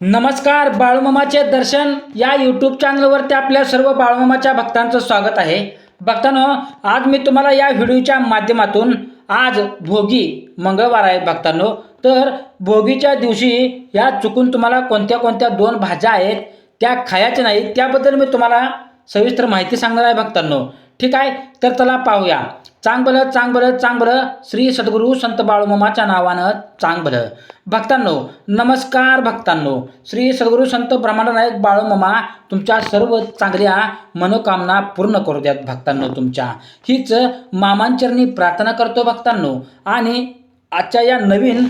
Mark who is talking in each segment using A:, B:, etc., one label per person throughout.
A: नमस्कार बाळूमामाचे दर्शन या यूट्यूब चॅनलवरती आपल्या सर्व बाळूमामाच्या भक्तांचं स्वागत आहे. भक्तांनो आज मी तुम्हाला या व्हिडिओच्या माध्यमातून आज भोगी मंगळवार आहे भक्तांनो. तर भोगीच्या दिवशी या चुकून तुम्हाला कोणत्या कोणत्या दोन भाज्या आहेत त्या खायच्या नाहीत त्याबद्दल मी तुम्हाला सविस्तर माहिती सांगणार आहे भक्तांनो. ठीक आहे? तर चला पाहूया. चांग भलं चांग भलं चांग भलं श्री सद्गुरू संत बाळूमामाच्या नावानं चांग भलं भक्तांनो नमस्कार भक्तांनो. श्री सद्गुरू संत ब्रह्मांडनायक बाळूमामा तुमच्या सर्व चांगल्या मनोकामना पूर्ण करू द्यात भक्तांनो तुमच्या. हीच मामांचरणी प्रार्थना करतो भक्तांनो. आणि आजच्या या नवीन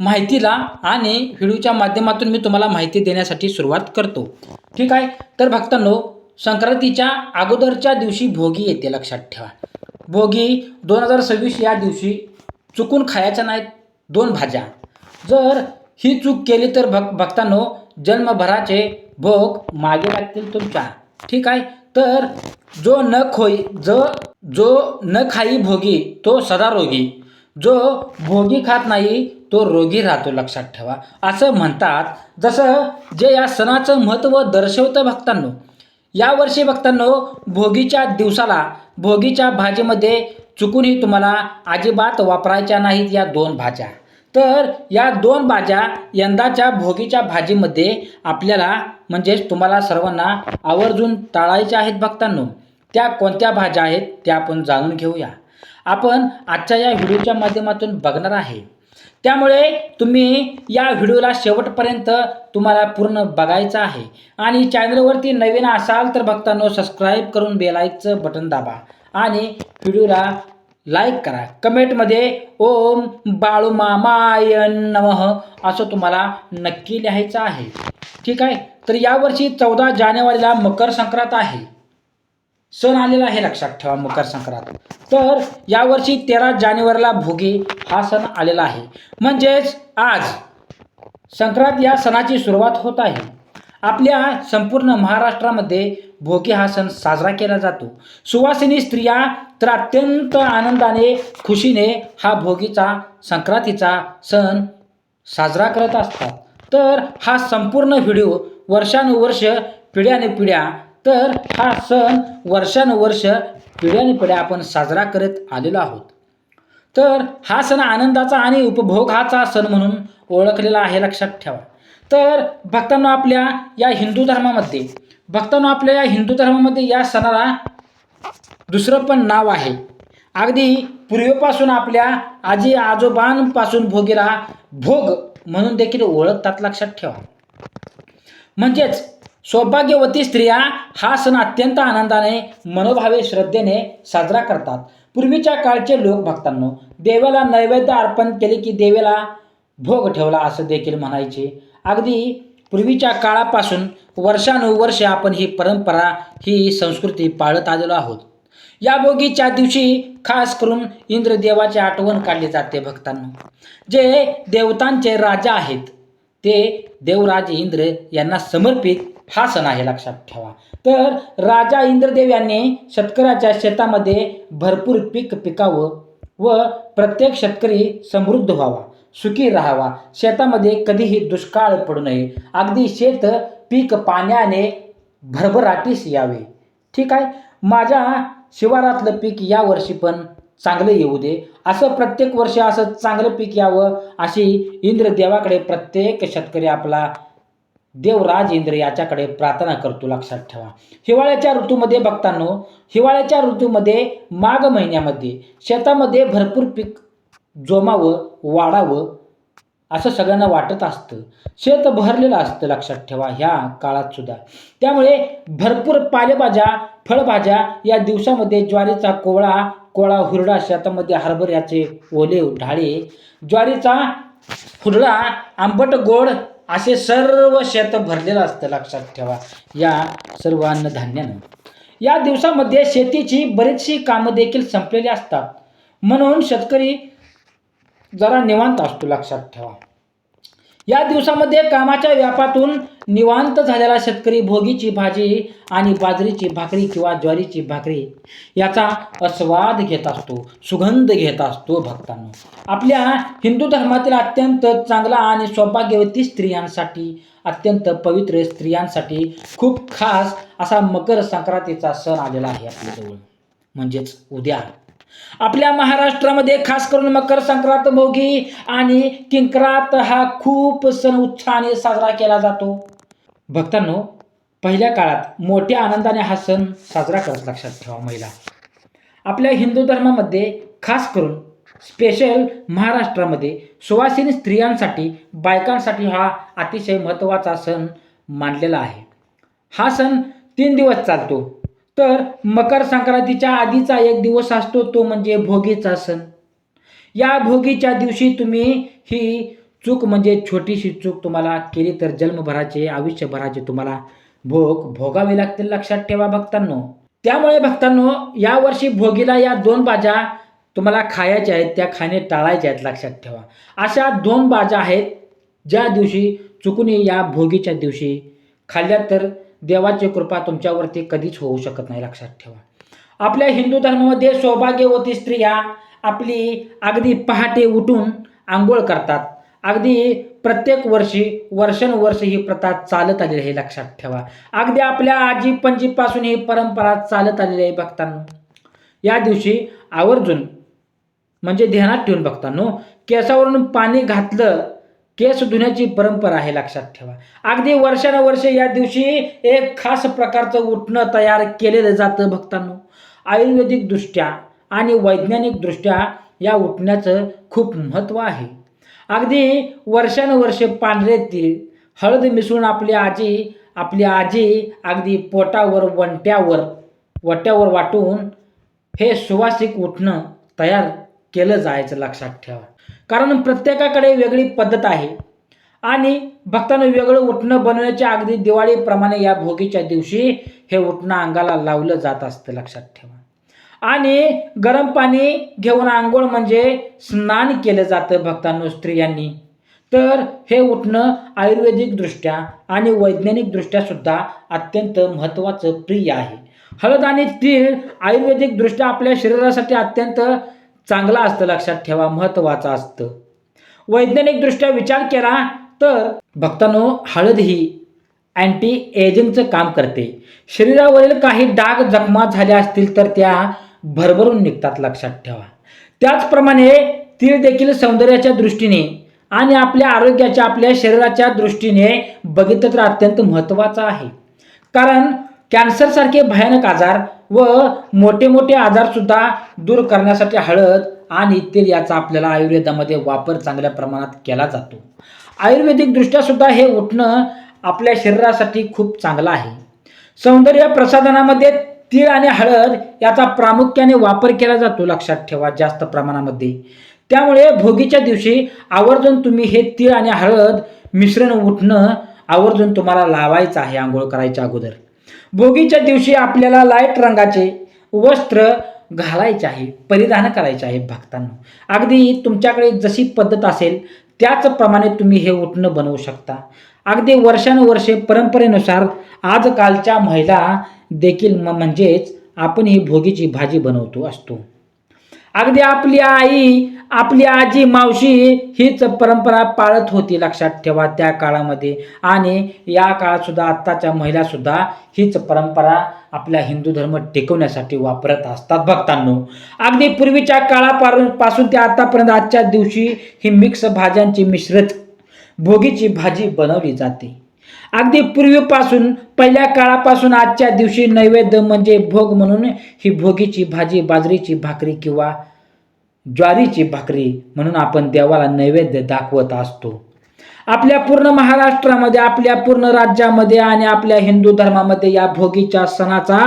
A: माहितीला आणि व्हिडिओच्या माध्यमातून मी तुम्हाला माहिती देण्यासाठी सुरुवात करतो. ठीक आहे? तर भक्तांनो संक्रांतीच्या अगोदरच्या दिवशी भोगी येते लक्षात ठेवा. भोगी दोन हजार सव्वीस या दिवशी चुकून खायच्या नाहीत दोन भाज्या. जर ही चूक केली तर भक भक्तांनो जन्मभराचे भोग मागे लागतील तुमच्या. ठीक आहे? तर जो न खोई जो जो न खाई भोगी तो सदा रोगी. जो भोगी खात नाही तो रोगी राहतो लक्षात ठेवा. असं म्हणतात. जसं जे या सणाचं महत्त्व दर्शवतं भक्तांनो यावर्षी भक्तांनो भोगीच्या दिवसाला भोगीच्या भाजीमध्ये चुकूनही तुम्हाला अजिबात वापरायच्या नाहीत या दोन भाज्या. तर या दोन भाज्या यंदाच्या भोगीच्या भाजीमध्ये आपल्याला म्हणजेच तुम्हाला सर्वांना आवर्जून टाळायच्या आहेत भक्तांनो. त्या कोणत्या भाज्या आहेत त्या आपण जाणून घेऊया. आपण आजच्या या व्हिडिओच्या माध्यमातून बघणार आहे. त्यामुळे तुम्ही या व्हिडिओला शेवटपर्यंत तुम्हाला पूर्ण बघायचं आहे. आणि चॅनलवरती नवीन असाल तर भक्तांनो सबस्क्राईब करून बेलाईकचं बटन दाबा. आणि व्हिडिओला लाईक करा. कमेंटमध्ये ओम बाळूमामाय नमः असं तुम्हाला नक्की लिहायचं आहे. ठीक आहे? तर यावर्षी चौदा जानेवारीला मकर संक्रांत आहे. सण आलेला आहे लक्षात ठेवा मकर संक्रांत. तर यावर्षी तेरा जानेवारीला भोगी हा सण आलेला आहे. म्हणजेच आज संक्रांत या सणाची सुरुवात होत आहे. आपल्या संपूर्ण महाराष्ट्रामध्ये भोगी हा सण साजरा केला जातो. सुवासिनी स्त्रिया तर अत्यंत आनंदाने खुशीने हा भोगीचा संक्रांतीचा सण साजरा करत असतात. तर हा संपूर्ण व्हिडिओ वर्षानुवर्ष पिढ्याने पिढ्या तर हा सण वर्षानुवर्ष पिढ्यानपिढ्या आपण साजरा करत आलेलो आहोत. तर हा सण आनंदाचा आणि उपभोगाचा सण म्हणून ओळखलेला आहे लक्षात ठेवा. तर भक्तांनो आपल्या या हिंदू धर्मामध्ये भक्तांनो आपल्या या हिंदू धर्मामध्ये या सणाला दुसरं पण नाव आहे. अगदी पूर्वीपासून आपल्या आजी आजोबांपासून भोगीला भोग म्हणून देखील ओळखतात लक्षात ठेवा. म्हणजेच सौभाग्यवती स्त्रिया हा सण अत्यंत आनंदाने मनोभावे श्रद्धेने साजरा करतात. पूर्वीच्या काळचे लोक भक्तांनो देवाला नैवेद्य अर्पण केले की देवेला भोग ठेवला असं देखील म्हणायचे. अगदी पूर्वीच्या काळापासून वर्षानुवर्ष आपण ही परंपरा ही संस्कृती पाळत आलेलो आहोत. या भोगीच्या दिवशी खास करून इंद्रदेवाची आठवण काढली जाते भक्तांना. जे देवतांचे राजा आहेत ते देवराज इंद्र यांना समर्पित हा सण आहे लक्षात ठेवा. तर राजा इंद्रदेव यांनी शेतकऱ्याच्या शेतामध्ये भरपूर पीक पिकावं व प्रत्येक शेतकरी समृद्ध व्हावा सुखी राहावा. शेतामध्ये कधीही दुष्काळ पडू नये. अगदी शेत पीक पाण्याने भरभराटीस यावे. ठीक आहे? माझ्या शिवारातलं पीक या वर्षी पण चांगलं येऊ दे. असं प्रत्येक वर्षी असं चांगलं पीक यावं अशी इंद्रदेवाकडे प्रत्येक शेतकरी आपला देवराज इंद्र याच्याकडे प्रार्थना करतो लक्षात ठेवा. हिवाळ्याच्या ऋतूमध्ये बघतानो हिवाळ्याच्या ऋतूमध्ये माघ महिन्यामध्ये शेतामध्ये भरपूर पीक जोमावं वाढावं असं सगळ्यांना वाटत असतं. शेत भरलेलं असतं लक्षात ठेवा ह्या काळात सुद्धा. त्यामुळे भरपूर पालेभाज्या फळभाज्या या दिवसामध्ये ज्वारीचा कोवळा कोळा हुरडा शेतामध्ये हरभऱ्याचे ओले ढाळे ज्वारीचा हुरडा आंबट गोड असे सर्व शेत भरलेलं असतं लक्षात ठेवा. या सर्व अन्नधान्यानं या दिवसामध्ये शेतीची बरीचशी कामं देखील संपलेली असतात. म्हणून शेतकरी जरा निवांत असतो लक्षात ठेवा. या दिवसामध्ये कामाच्या व्यापातून निवांत झालेला शेतकरी भोगीची भाजी आणि बाजरीची भाकरी किंवा ज्वारीची भाकरी याचा अस्वाद घेत असतो सुगंध घेत असतो भक्तांनो. आपल्या हिंदू धर्मातील अत्यंत चांगला आणि सौभाग्यवती स्त्रियांसाठी अत्यंत पवित्र स्त्रियांसाठी खूप खास असा मकर संक्रांतीचा सण आलेला आहे आपल्याजवळ. म्हणजेच उद्या. आपल्या महाराष्ट्रामध्ये खास करून मकर संक्रांत भोगी आणि किंक्रात हा खूप सण उत्साहाने साजरा केला जातो. भक्तांनो पहिल्या काळात मोठ्या आनंदाने हा सण साजरा करत लक्षात ठेवा महिला. आपल्या हिंदू धर्मामध्ये खास करून स्पेशल महाराष्ट्रामध्ये सुवासिनी स्त्रियांसाठी बायकांसाठी हा अतिशय महत्त्वाचा सण मानलेला आहे. हा सण तीन दिवस चालतो. तर मकर संक्रांतीच्या आधीचा एक दिवस असतो तो म्हणजे भोगीचा सण. या भोगीच्या दिवशी तुम्ही ही चूक म्हणजे छोटीशी चूक तुम्हाला केली तर जन्मभराचे आयुष्यभराचे तुम्हाला भोग भोगावे लागतील लक्षात ठेवा भक्तांनो. त्यामुळे भक्तांनो यावर्षी भोगीला या दोन भाज्या तुम्हाला खायच्या आहेत त्या खाणे टाळायच्या आहेत लक्षात ठेवा. अशा दोन भाज्या आहेत ज्या दिवशी चुकून या भोगीच्या दिवशी खाल्ल्या तर देवाची कृपा तुमच्यावरती कधीच होऊ शकत नाही लक्षात ठेवा. आपल्या हिंदू धर्मामध्ये सौभाग्यवती स्त्रिया आपली अगदी पहाटे उठून आंघोळ करतात. अगदी प्रत्येक वर्षी वर्षानुवर्ष ही प्रथा चालत आलेली आहे लक्षात ठेवा. अगदी आपल्या आजी पणजीपासून ही परंपरा चालत आलेली आहे भक्तांनो. या दिवशी आवर्जून म्हणजे ध्यानात ठेवून बघतानो केसावरून पाणी घातलं केस धुण्याची परंपरा आहे लक्षात ठेवा. अगदी वर्षानुवर्ष या दिवशी एक खास प्रकारचं उठणं तयार केलेलं जातं भक्तांनो. आयुर्वेदिकदृष्ट्या आणि वैज्ञानिकदृष्ट्या या उठण्याचं खूप महत्त्व आहे. अगदी वर्षानुवर्ष पांढरे तीळ हळद मिसळून आपली आजी आपली आजी अगदी पोटावर वंट्यावर वट्यावर वाटून हे सुवासिक उठणं तयार केलं जायचं लक्षात ठेवा. कारण प्रत्येकाकडे वेगळी पद्धत आहे. आणि भक्तानं वेगळं उठणं बनवण्याच्या अगदी दिवाळीप्रमाणे या भोगीच्या दिवशी हे उठणं अंगाला लावलं जात असतं लक्षात ठेवा. आणि गरम पाणी घेऊन आंघोळ म्हणजे स्नान केलं जातं भक्तांनो स्त्रियांनी. तर हे उठणं आयुर्वेदिकदृष्ट्या आणि वैज्ञानिकदृष्ट्या सुद्धा अत्यंत महत्त्वाचं प्रिय आहे. हळद आणि तीळ आयुर्वेदिकदृष्ट्या आपल्या शरीरासाठी अत्यंत चांगला असतं लक्षात ठेवा महत्त्वाचं असतं. वैज्ञानिकदृष्ट्या विचार केला तर भक्तांनो हळद ही अँटी एजिंगचं काम करते. शरीरावरील काही डाग जखमा झाल्या असतील तर त्या भरभरून निघतात लक्षात ठेवा. त्याचप्रमाणे तीळ देखील सौंदर्याच्या दृष्टीने आणि आपल्या आरोग्याच्या आपल्या शरीराच्या दृष्टीने बघितलं तर अत्यंत महत्त्वाचं आहे. कारण कॅन्सरसारखे भयानक आजार व मोठे मोठे आजारसुद्धा दूर करण्यासाठी हळद आणि तेल याचा आपल्याला आयुर्वेदामध्ये वापर चांगल्या प्रमाणात केला जातो. आयुर्वेदिकदृष्ट्या सुद्धा हे उठणं आपल्या शरीरासाठी खूप चांगलं आहे. सौंदर्य प्रसाधनामध्ये तीळ आणि हळद याचा प्रामुख्याने वापर केला जातो लक्षात ठेवा जास्त प्रमाणामध्ये. त्यामुळे भोगीच्या दिवशी आवर्जून तुम्ही हे तीळ आणि हळद मिश्रण उठणं आवर्जून तुम्हाला लावायचं आहे आंघोळ करायच्या अगोदर. भोगीच्या दिवशी आपल्याला लाइट रंगाचे वस्त्र घालायचे आहे परिधान करायचे आहे भक्तांना. अगदी तुमच्याकडे जशी पद्धत असेल त्याचप्रमाणे तुम्ही हे उठणं बनवू शकता. अगदी वर्षानुवर्षे परंपरेनुसार आजकालच्या महिला देखील म म्हणजेच आपण ही भोगीची भाजी बनवतो असतो. अगदी आपली आई आपली आजी मावशी हीच परंपरा पाळत होती लक्षात ठेवा त्या काळामध्ये. आणि या काळातसुद्धा आत्ताच्या महिलासुद्धा हीच परंपरा आपल्या हिंदू धर्म टिकवण्यासाठी वापरत असतात भक्तांनो. अगदी पूर्वीच्या काळापासून पासून ते आतापर्यंत आजच्या दिवशी ही मिक्स भाज्यांची मिश्रित भोगीची भाजी बनवली जाते. अगदी पूर्वीपासून पहिल्या काळापासून आजच्या दिवशी नैवेद्य म्हणजे भोग म्हणून ही भोगीची भाजी बाजरीची भाकरी किंवा ज्वारीची भाकरी म्हणून आपण देवाला नैवेद्य दाखवत असतो. आपल्या पूर्ण महाराष्ट्रामध्ये आपल्या पूर्ण राज्यामध्ये आणि आपल्या हिंदू धर्मामध्ये या भोगीच्या सणाचा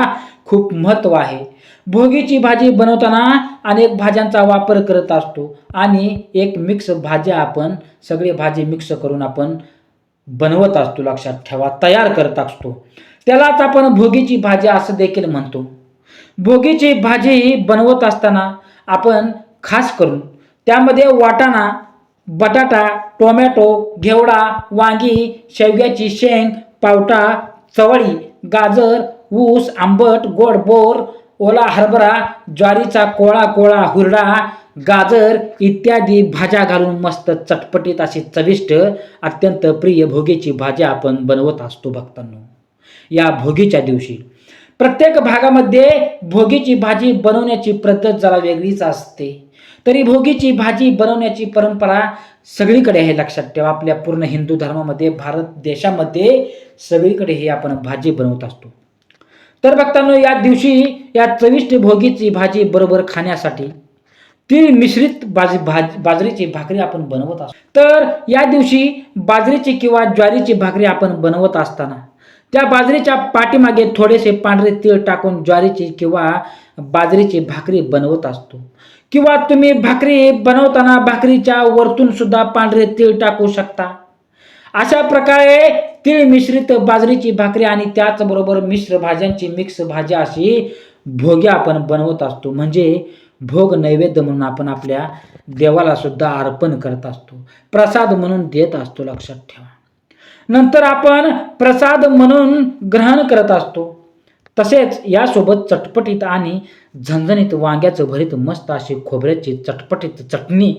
A: खूप महत्त्व आहे. भोगीची भाजी बनवताना अनेक भाज्यांचा वापर करत असतो आणि एक मिक्स भाज्या आपण सगळे भाजी मिक्स करून आपण बनवत असतो लक्षात ठेवा तयार करत असतो. त्यालाच आपण भोगीची भाजी असं देखील म्हणतो. भोगीची भाजी बनवत असताना आपण खास करून त्यामध्ये वाटाणा बटाटा टोमॅटो घेवडा वांगी शेवग्याची शेंग पावटा चवळी गाजर ऊस आंबट गोड बोर ओला हरभरा ज्वारीचा कोळा कोळा हुरडा गाजर इत्यादी भाज्या घालून मस्त चटपटीत अशी चविष्ट अत्यंत प्रिय भोगीची भाजी आपण बनवत असतो भक्तांनो. या भोगीच्या दिवशी प्रत्येक भागामध्ये भोगीची भाजी बनवण्याची पद्धत जरा वेगळीच असते. तरी भोगीची भाजी बनवण्याची परंपरा सगळीकडे आहे लक्षात ठेवा. आपल्या पूर्ण हिंदू धर्मामध्ये भारत देशामध्ये सगळीकडे ही आपण भाजी बनवत असतो. तर बघताना या दिवशी या चविष्ट भोगीची भाजी बरोबर खाण्यासाठी तीळ मिश्रित बाज भाज बाजरीची भाकरी आपण बनवत असतो. तर या दिवशी बाजरीची किंवा ज्वारीची भाकरी आपण बनवत असताना त्या बाजरीच्या पाठीमागे थोडेसे पांढरे तीळ टाकून ज्वारीची किंवा बाजरीची भाकरी बनवत असतो. किंवा तुम्ही भाकरी बनवताना भाकरीच्या वरतून सुद्धा पांढरे तीळ टाकू शकता. अशा प्रकारे तीळ मिश्रित बाजरीची भाकरी आणि त्याचबरोबर मिश्र भाज्यांची मिक्स भाज्या अशी भोग्या आपण बनवत असतो. म्हणजे भोग नैवेद्य म्हणून आपण आपल्या देवाला सुद्धा अर्पण करत असतो. प्रसाद म्हणून देत असतो लक्षात ठेवा. नंतर आपण प्रसाद म्हणून ग्रहण करत असतो. तसेच यासोबत चटपटीत आणि झणझणीत वांग्याचं भरीत मस्त अशी खोबऱ्याची चटपटीत चटणी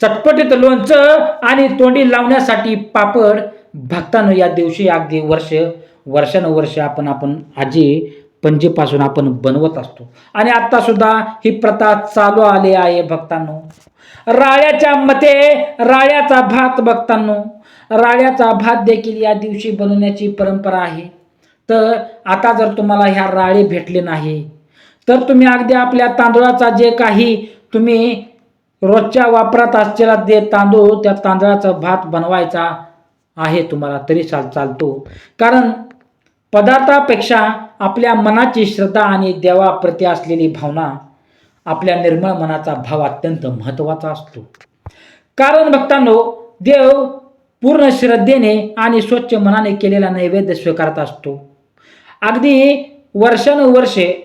A: चटपटीत लोणचं आणि तोंडी लावण्यासाठी पापड. भक्तानं या दिवशी अगदी वर्ष वर्षानुवर्ष आपण आपण आजी पणजीपासून आपण बनवत असतो. आणि आत्तासुद्धा ही प्रथा चालू आली आहे भक्तांनो. राळ्याच्या मते राळ्याचा भात भक्तांनो राळ्याचा भात देखील या दिवशी बनवण्याची परंपरा आहे. तर आता जर तुम्हाला ह्या राळे भेटले नाही तर तुम्ही अगदी आपल्या तांदूळाचा जे काही तुम्ही रोजच्या वापरात असलेला जे तांदूळ त्या तांदळाचा भात बनवायचा आहे तुम्हाला तरी चाल चालतो. कारण पदार्थापेक्षा आपल्या मनाची श्रद्धा आणि देवाप्रती असलेली भावना आपल्या निर्मळ मनाचा भाव अत्यंत महत्त्वाचा असतो. कारण भक्तांनो देव पूर्ण श्रद्धेने आणि स्वच्छ मनाने केलेला नैवेद्य स्वीकारत असतो. अगदी वर्षानुवर्षे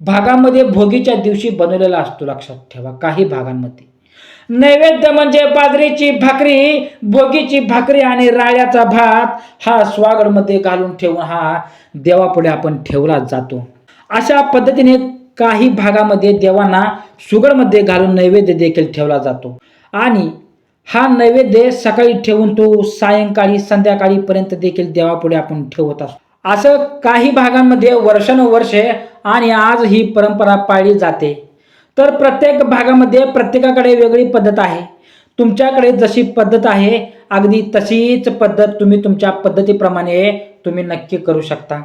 A: भागामध्ये भोगीच्या दिवशी बनवलेला असतो लक्षात ठेवा काही भागांमध्ये. नैवेद्य म्हणजे बाजरीची भाकरी भोगीची भाकरी आणि राळ्याचा भात. हा स्वागडमध्ये घालून ठेवून हा देवापुढे आपण ठेवला जातो. अशा पद्धतीने काही भागामध्ये देवांना सुगडमध्ये घालून नैवेद्य देखील ठेवला जातो. आणि हा नैवेद्य सकाळी ठेवून तो सायंकाळी संध्याकाळीपर्यंत देखील देवापुढे आपण ठेवत असतो. असं काही भागांमध्ये वर्षानुवर्षे आणि आज ही परंपरा पाळली जाते. तर प्रत्येक भागामध्ये प्रत्येकाकडे वेगळी पद्धत आहे. तुमच्याकडे जशी पद्धत आहे अगदी तशीच पद्धत तुम्ही तुमच्या पद्धतीप्रमाणे तुम्ही नक्की करू शकता.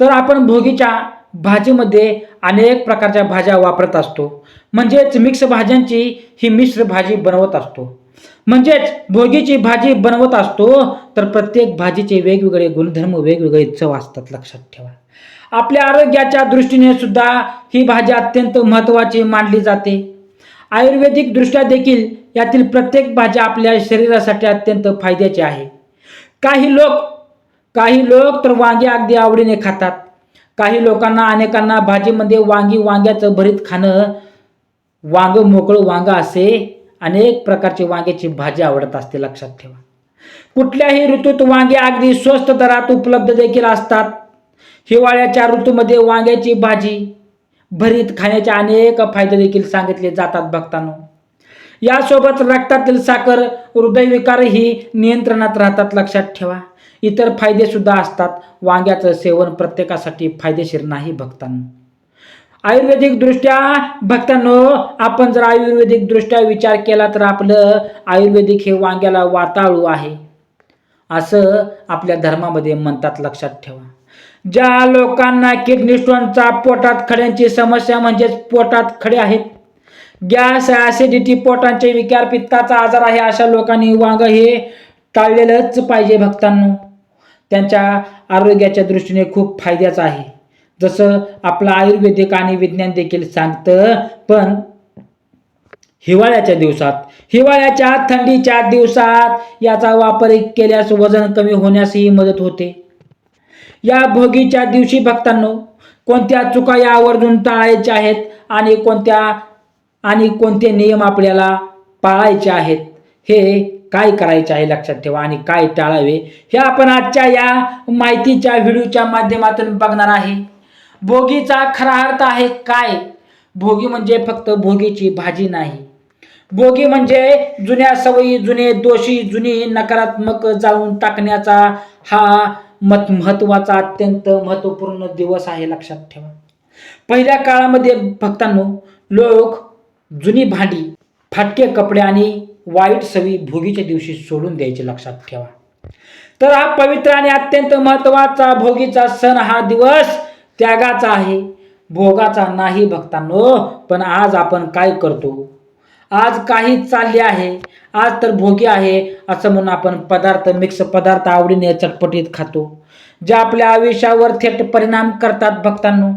A: तर आपण भोगीच्या भाजीमध्ये अनेक प्रकारच्या भाज्या वापरत असतो. म्हणजेच मिक्स भाज्यांची ही मिश्र भाजी बनवत असतो. म्हणजेच भोगीची भाजी बनवत असतो तर प्रत्येक भाजीचे वेगवेगळे गुणधर्म वेगवेगळे चव असतात लक्षात ठेवा. आपल्या आरोग्याच्या दृष्टीने सुद्धा ही भाजी अत्यंत महत्त्वाची मानली जाते. आयुर्वेदिक दृष्ट्या देखील यातील प्रत्येक भाज्या आपल्या शरीरासाठी अत्यंत फायद्याची आहे. काही लोक काही लोक तर वांगे अगदी आवडीने खातात. काही लोकांना अनेकांना भाजीमध्ये वांगी वांग्याचं भरीत खाणं वांग मोकळं वांग असे अनेक प्रकारची वांग्याची भाजी आवडत असते लक्षात ठेवा. कुठल्याही ऋतूत वांगे अगदी स्वस्त दरात उपलब्ध देखील असतात. हिवाळ्याच्या ऋतूमध्ये वांग्याची भाजी भरीत खाण्याचे अनेक फायदे देखील सांगितले जातात भक्तांनो. यासोबत रक्तातील साखर हृदयविकारही नियंत्रणात राहतात लक्षात ठेवा. इतर फायदेसुद्धा असतात. वांग्याचं सेवन प्रत्येकासाठी फायदेशीर नाही भक्तांनो आयुर्वेदिकदृष्ट्या भक्तांनो आपण जर आयुर्वेदिकदृष्ट्या विचार केला तर आपलं आयुर्वेदिक हे वांग्याला वाताळू आहे. असं आपल्या धर्मामध्ये म्हणतात लक्षात ठेवा. ज्या लोकांना किडनी स्टोनचा पोटात खड्यांची समस्या म्हणजेच पोटात खडे आहेत गॅस ॲसिडिटी पोटांचे विकार पित्ताचा आजार आहे अशा लोकांनी वांग हे टाळलेलंच पाहिजे भक्तांनो. त्यांच्या आरोग्याच्या दृष्टीने खूप फायद्याचं आहे. जसं आपलं आयुर्वेदिक आणि विज्ञान देखील सांगतं पण हिवाळ्याच्या दिवसात हिवाळ्याच्या थंडीच्या दिवसात याचा वापर केल्यास वजन कमी होण्यासही मदत होते. या भोगीच्या दिवशी भक्तांनो कोणत्या चुका या आवर्जून टाळायच्या आहेत आणि कोणत्या आणि कोणते नियम आपल्याला पाळायचे आहेत हे काय करायचे आहे लक्षात ठेवा आणि काय टाळावे हे आपण आजच्या या माहितीच्या व्हिडिओच्या माध्यमातून बघणार आहे. भोगीचा खरा अर्थ आहे काय? भोगी म्हणजे फक्त भोगीची भाजी नाही. भोगी म्हणजे जुन्या सवयी जुने दोषी जुनी नकारात्मक जाळून टाकण्याचा हा मत महत्त्वाचा अत्यंत महत्त्वपूर्ण दिवस आहे लक्षात ठेवा. पहिल्या काळामध्ये भक्तांनो लोक जुनी भांडी फाटके कपडे आणि वाईट सवयी भोगीच्या दिवशी सोडून द्यायचे लक्षात ठेवा. तर हा पवित्र आणि अत्यंत महत्त्वाचा भोगीचा सण हा दिवस त्यागाचा आहे. भोगाचा नाही भक्तांनो पण आज आपण काय करतो? आज काही चालले आहे. आज तर भोगी आहे असं म्हणून आपण पदार्थ मिक्स पदार्थ आवडीने चटपटीत खातो जे आपल्या आयुष्यावर थेट परिणाम करतात भक्तांनो.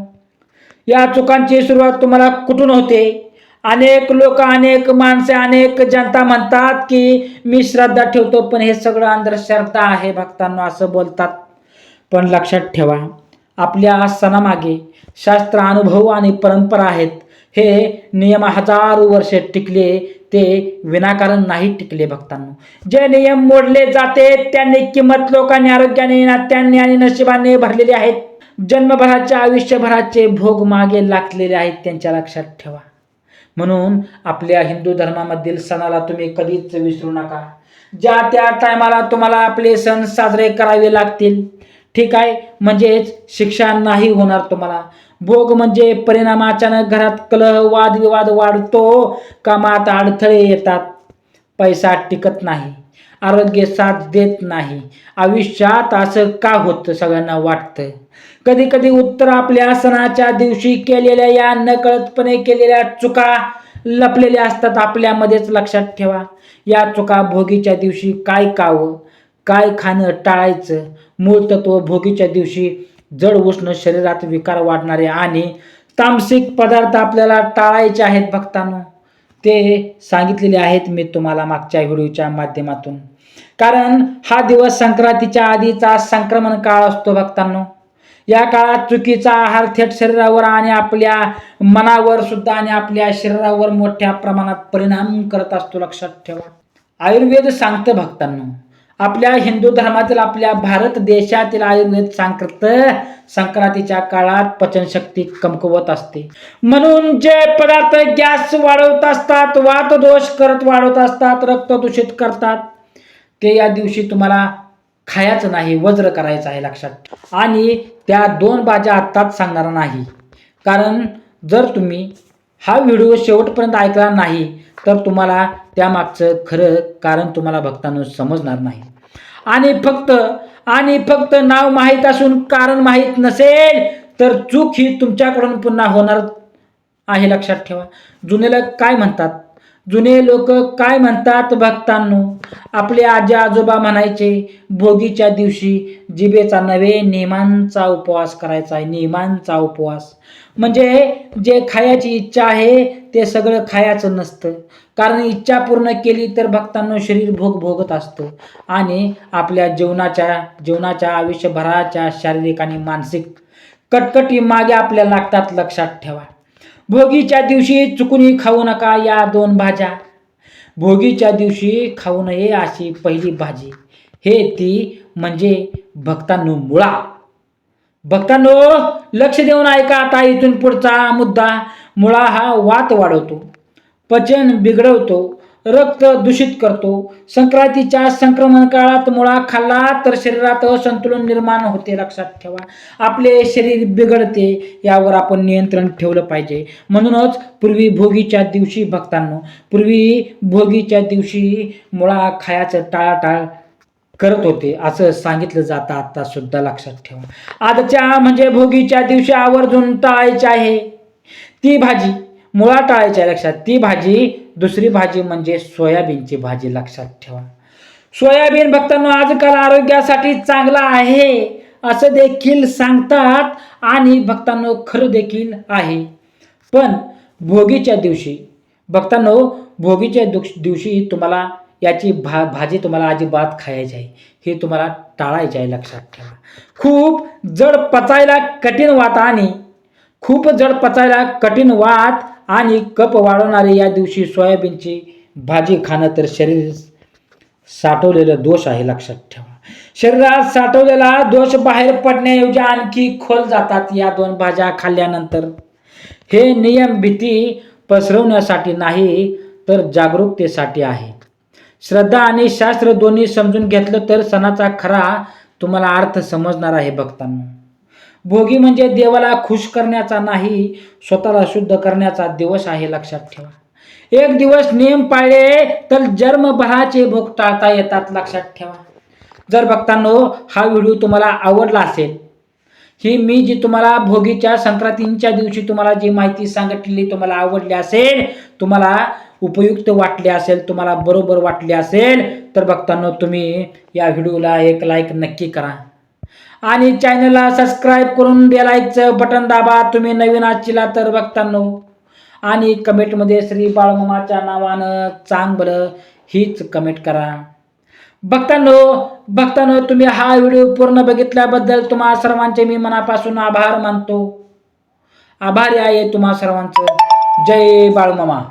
A: या चुकांची सुरुवात तुम्हाला कुठून होते? अनेक लोक अनेक माणसे अनेक जनता म्हणतात की मी श्रद्धा ठेवतो पण हे सगळं अंधश्रद्धा आहे भक्तांनो असं बोलतात. पण लक्षात ठेवा आपल्या सणामागे शास्त्र अनुभव आणि परंपरा आहेत. हे नियम हजारो वर्षे टिकले ते विनाकारण नाही टिकले भक्तांनो. जे नियम मोडले जाते त्यांनी किंमत लोकांनी आरोग्याने नात्यांनी आणि नशिबाने भरलेले आहेत. जन्मभराच्या आयुष्यभराचे भोग मागे लागलेले आहेत त्यांच्या लक्षात ठेवा. म्हणून आपल्या हिंदू धर्मामधील सणाला तुम्ही कधीच विसरू नका. ज्या त्या टायमाला तुम्हाला आपले सण साजरे करावे लागतील. ठीक आहे? म्हणजेच शिक्षा नाही होणार तुम्हाला. भोग म्हणजे परिणाम अचानक घरात कलह वादविवाद वाढतो कामात अडथळे येतात. पैसा टिकत नाही. आरोग्य साथ देत नाही. आयुष्यात असं का होतं सगळ्यांना वाटतं? कधी कधी उत्तर आपल्या सणाच्या दिवशी केलेल्या या नकळतपणे केलेल्या चुका लपलेल्या असतात आपल्यामध्येच लक्षात ठेवा. या चुका भोगीच्या दिवशी काय कावं काय खाणं टाळायचं मूळ तत्व भोगीच्या दिवशी जड उष्ण शरीरात विकार वाढणारे आणि तामसिक पदार्थ आपल्याला टाळायचे आहेत भक्तांनो. ते सांगितलेले आहेत मी तुम्हाला मागच्या व्हिडिओच्या माध्यमातून. कारण हा दिवस संक्रांतीच्या आधीचा संक्रमण काळ असतो भक्तांनो. या काळात चुकीचा आहार थेट शरीरावर आणि आपल्या मनावर सुद्धा आणि आपल्या शरीरावर मोठ्या प्रमाणात परिणाम करत असतो लक्षात ठेवा. आयुर्वेद सांगतं भक्तांनो आपल्या हिंदू धर्मातील आपल्या भारत देशातील आयुर्वेद सांगत संक्रांतीच्या काळात पचनशक्ती कमकुवत असते. म्हणून जे पदार्थ गॅस वाढवत असतात वात दोष करत वाढवत असतात रक्त दूषित करतात ते या दिवशी तुम्हाला खायचं नाही वज्र करायचं आहे लक्षात आणि त्या दोन बाज्या आत्ताच सांगणार नाही. कारण जर तुम्ही हा व्हिडिओ शेवटपर्यंत ऐकला नाही तर तुम्हाला त्यामागचं खरं कारण तुम्हाला भक्तांनो समजणार नाही. आणि फक्त आणि फक्त नाव माहीत असून कारण माहीत नसेल तर चूक ही तुमच्याकडून पुन्हा होणार आहे लक्षात ठेवा. जुनेला काय म्हणतात? जुने लोक काय म्हणतात भक्तांनो? आपले आजी आजोबा म्हणायचे भोगीच्या दिवशी जिबेचा नव्हे नियमांचा उपवास करायचा आहे नियमांचा उपवास. म्हणजे जे खायची इच्छा आहे ते सगळं खायचं नसतं. कारण इच्छा पूर्ण केली तर भक्तांनो शरीर भोग भोगत असतं. आणि आपल्या जीवनाच्या जीवनाच्या आयुष्यभराच्या शारीरिक आणि मानसिक कटकटी मागे आपल्या लागतात लक्षात ठेवा. भोगीच्या दिवशी चुकूनही खाऊ नका या दोन भाज्या. भोगीच्या दिवशी खाऊ नये अशी पहिली भाजी. हे ती म्हणजे भक्तांनो मुळा. भक्तांनो लक्ष देऊन ऐका आता इथून पुढचा मुद्दा. मुळा हा वात वाढवतो. पचन बिघडवतो. रक्त दूषित करतो. संक्रांतीच्या संक्रमण काळात मुळा खाल्ला तर शरीरात असंतुलन निर्माण होते लक्षात ठेवा. आपले शरीर बिघडते यावर आपण नियंत्रण ठेवलं पाहिजे. म्हणूनच पूर्वी भोगीच्या दिवशी भक्तांनो पूर्वी भोगीच्या दिवशी मुळा खायचं टाळाटाळ करत होते असं सांगितलं जातं आता सुद्धा लक्षात ठेवा. आजच्या म्हणजे भोगीच्या दिवशी आवर्जून टाळायची आहे. ती भाजी मुळा टाळायची आहे लक्षात. ती भाजी दुसरी भाजी म्हणजे सोयाबीनची भाजी लक्षात ठेवा. सोयाबीन भक्तांनो आजकाल आरोग्यासाठी चांगला आहे असं देखील सांगतात आणि भक्तांनो खरं देखील आहे. पण भोगीच्या दिवशी भक्तांनो भोगीच्या दिवशी तुम्हाला याची भा भाजी तुम्हाला अजिबात खायची आहे. हे तुम्हाला टाळायचे आहे लक्षात ठेवा. खूप जड पचायला कठीण वात आणि खूप जड पचायला कठीण वात आणि कप वाढवणारे या दिवशी सोयाबीनची भाजी खाणं तर शरीर साठवलेला दोष आहे लक्षात ठेवा. शरीरात साठवलेला दोष बाहेर पडण्याऐवजी आणखी खोल जातात या दोन भाज्या खाल्ल्यानंतर. हे नियम भीती पसरवण्यासाठी नाही तर जागरूकतेसाठी आहे. श्रद्धा आणि शास्त्र दोन्ही समजून घेतलं तर सणाचा खरा तुम्हाला अर्थ समजणार आहे बघताना. भोगी म्हणजे देवाला खुश करण्याचा नाही स्वतःला शुद्ध करण्याचा दिवस आहे लक्षात ठेवा. एक दिवस नियम पाळले तर जन्मभराचे भोग टाळता येतात लक्षात ठेवा. जर भक्तांनो हा व्हिडिओ तुम्हाला आवडला असेल ही मी जी तुम्हाला भोगीच्या संक्रांतीच्या दिवशी तुम्हाला जी माहिती सांगितलेली तुम्हाला आवडली असेल तुम्हाला उपयुक्त वाटले असेल तुम्हाला बरोबर वाटले असेल तर भक्तांनो तुम्ही या व्हिडिओला एक लाईक नक्की करा. आणि चॅनलला सबस्क्राईब करून बेलायचं बटन दाबा. तुम्ही नवीन असचिला तर बघतानो. आणि कमेंटमध्ये श्री बाळमामाच्या नावानं चांग बरं हीच कमेंट करा. बघतानो बघतानो तुम्ही हा व्हिडिओ पूर्ण बघितल्याबद्दल तुम्हा सर्वांचे मी मनापासून आभार मानतो. आभारी आहे तुम्हा सर्वांचं. जय बाळमामा.